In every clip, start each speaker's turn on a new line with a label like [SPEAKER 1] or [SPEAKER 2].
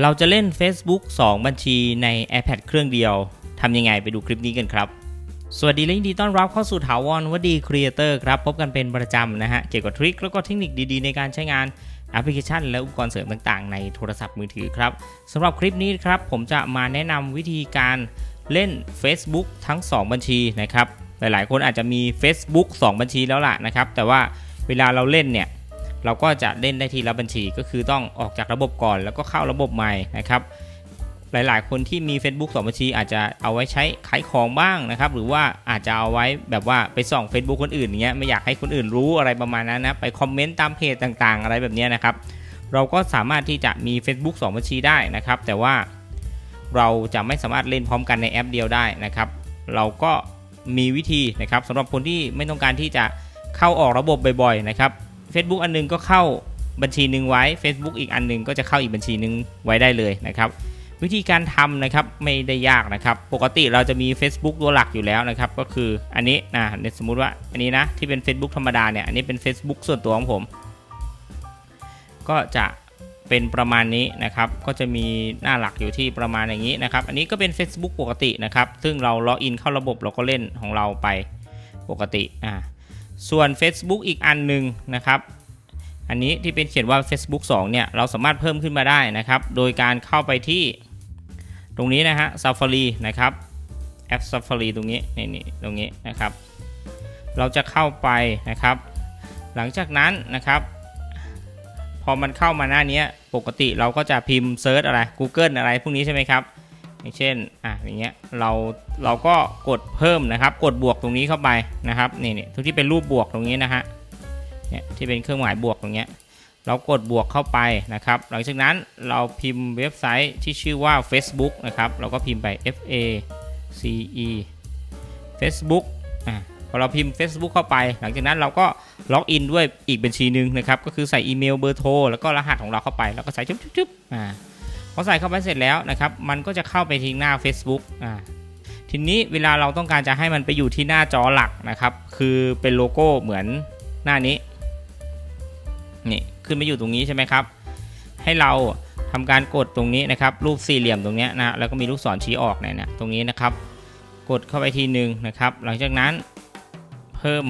[SPEAKER 1] เราจะเล่น Facebook 2 บัญชีใน iPad เครื่องเดียว ทำยังไงไปดูคลิปนี้กันครับ สวัสดีและยินดีต้อนรับเข้าสู่ถาวรวดีครีเอเตอร์ครับ พบกันเป็นประจำนะฮะ เกี่ยวกับทริคแล้วก็เทคนิคดีๆ ในการใช้งานแอปพลิเคชัน และอุปกรณ์เสริมต่างๆ ในโทรศัพท์มือถือครับสำหรับคลิปนี้ครับ ผมจะมาแนะนำวิธีการเล่น Facebook ทั้ง 2 บัญชีนะครับ หลายๆ คนอาจจะมี Facebook 2 บัญชีแล้วล่ะนะครับ แต่ว่าเวลาเราเล่นเนี่ย เราก็จะเล่นได้ทีละบัญชีก็คือต้องออกจากระบบก่อน แล้วก็เข้าระบบใหม่นะครับ หลายๆ คนที่มี Facebook 2 บัญชี อาจจะเอาไว้ใช้ขายของบ้างนะครับ หรือว่าอาจจะเอาไว้แบบว่าไปส่อง Facebook คนอื่นอย่างเงี้ยไม่อยากให้คนอื่นรู้อะไรประมาณนั้นนะไปคอมเมนต์ตามเพจต่างๆ อะไรแบบนี้นะครับ เราก็สามารถที่จะมี Facebook 2 บัญชีได้นะครับ แต่ว่าเราจะไม่สามารถเล่นพร้อมกันในแอปเดียวได้นะครับ เราก็มีวิธีนะครับสำหรับคนที่ไม่ต้องการที่จะเข้าออกระบบบ่อยๆนะครับ Facebook อันหนึงก็เข้าบัญชีหนึ่งไว้ Facebook อีกอันหนึงก็จะเข้าอีกบัญชีหนึ่งไว้ได้เลยนะครับ วิธีการทำนะครับไม่ได้ยากนะครับ ปกติเราจะมี Facebook ตัวหลักอยู่แล้วนะครับ ก็คืออันนี้นะสมมุติว่าอันนี้นะที่เป็น Facebook ธรรมดาเนี่ยอันนี้เป็น Facebook ส่วนตัวของผม ก็จะเป็นประมาณนี้นะครับ ก็จะมีหน้าหลักอยู่ที่ประมาณอย่างนี้นะครับ อันนี้ก็เป็น Facebook ปกตินะครับ ซึ่งเราล็อกอินเข้าระบบเราก็เล่นของเราไปปกติอ่า ส่วน Facebook อีกอันหนึ่งนะครับ อันนี้ที่เป็นเขียนว่า Facebook 2 เนี่ย เราสามารถเพิ่มขึ้นมาได้นะครับ โดยการเข้าไปที่ตรงนี้นะฮะ Safari นะครับแอป Safari ตรงนี้นี่นี่ตรงนี้นะครับ เราจะเข้าไปนะครับ หลังจากนั้นนะครับ พอมันเข้ามาหน้านี้ปกติเราก็จะพิมพ์เซิร์ชอะไร Google อะไรพวกนี้ใช่ไหมครับ อย่างเช่นอะอย่างเงี้ยเราเราก็กดเพิ่มนะครับ กดบวกตรงนี้เข้าไปนะครับนี่นี่ทุกที่เป็นรูปบวกตรงนี้นะฮะเนี่ยที่เป็นเครื่องหมายบวกตรงเนี้ยเรากดบวกเข้าไปนะครับ หลังจากนั้นเราพิมพ์เว็บไซต์ที่ชื่อว่า Facebook นะครับ เราก็พิมพ์ไป F A C E Facebook อะพอเราพิมพ์ Facebook เข้าไป หลังจากนั้นเราก็ล็อกอินด้วยอีกบัญชีหนึ่งนะครับ ก็คือใส่อีเมลเบอร์โทรแล้วก็รหัสของเราเข้าไป แล้วก็ใส่จุ๊บจุ๊บชุบอ่า พอใส่เข้าไปเสร็จแล้วนะครับ มันก็จะเข้าไปที่หน้า Facebook อ่าทีนี้เวลาเราต้องการจะให้มันไปอยู่ที่หน้าจอหลักนะครับ คือเป็นโลโก้เหมือนหน้านี้นี่ขึ้นมาอยู่ตรงนี้ใช่ไหมครับ ให้เราทำการกดตรงนี้นะครับ รูปสี่เหลี่ยมตรงเนี้ยนะแล้วก็มีลูกศรชี้ออกเนี่ยนะตรงนี้นะครับ กดเข้าไปทีหนึ่งนะครับ หลังจากนั้นเพิ่ม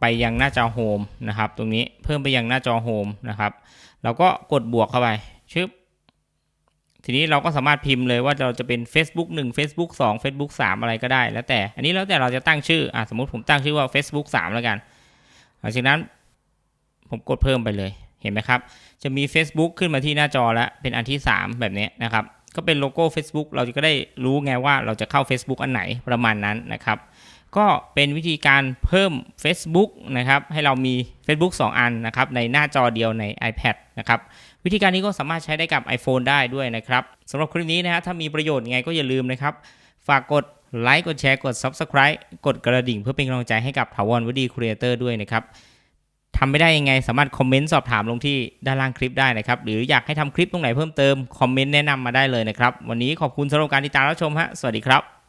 [SPEAKER 1] ไปยังหน้าจอโฮมนะครับ ตรงนี้เพิ่มไปยังหน้าจอโฮมนะครับเราก็กดบวกเข้าไปชึบ ทีนี้เราก็สามารถพิมพ์เลยว่าเราจะเป็น Facebook 1 Facebook 2 Facebook 3 อะไรก็ได้ แล้วแต่ อันนี้แล้วแต่เราจะตั้งชื่ออะสมมติผมตั้งชื่อว่า Facebook 3 แล้วกัน หลังจากนั้นผมกดเพิ่มไปเลย เห็นไหมครับ จะมี Facebook ขึ้นมาที่หน้าจอแล้ว เป็นอันที่ 3 แบบนี้นะครับ ก็เป็นโลโก้ Facebook เราก็ได้รู้ไงว่าเราจะเข้า Facebook อันไหนประมาณนั้นนะครับ ก็เป็นวิธีการเพิ่ม Facebook นะครับให้เรามี Facebook 2 อันนะครับในหน้าจอเดียวใน iPad นะครับวิธีการนี้ก็สามารถใช้ได้กับ iPhone ได้ด้วยนะครับสำหรับคลิปนี้นะฮะถ้ามีประโยชน์ไงก็อย่าลืมนะครับ ฝากกดไลค์กดแชร์กด Subscribe กดกระดิ่งเพื่อเป็นกำลังใจให้กับถาวรวดีครีเอเตอร์ด้วยนะครับทำไม่ได้ยังไงสามารถคอมเมนต์สอบถามลงที่ด้านล่างคลิปได้นะครับ หรืออยากให้ทำคลิปตรงไหนเพิ่มเติมคอมเมนต์แนะนำมาได้เลยนะครับ วันนี้ขอบคุณสำหรับการติดตามรับชมฮะสวัสดีครับ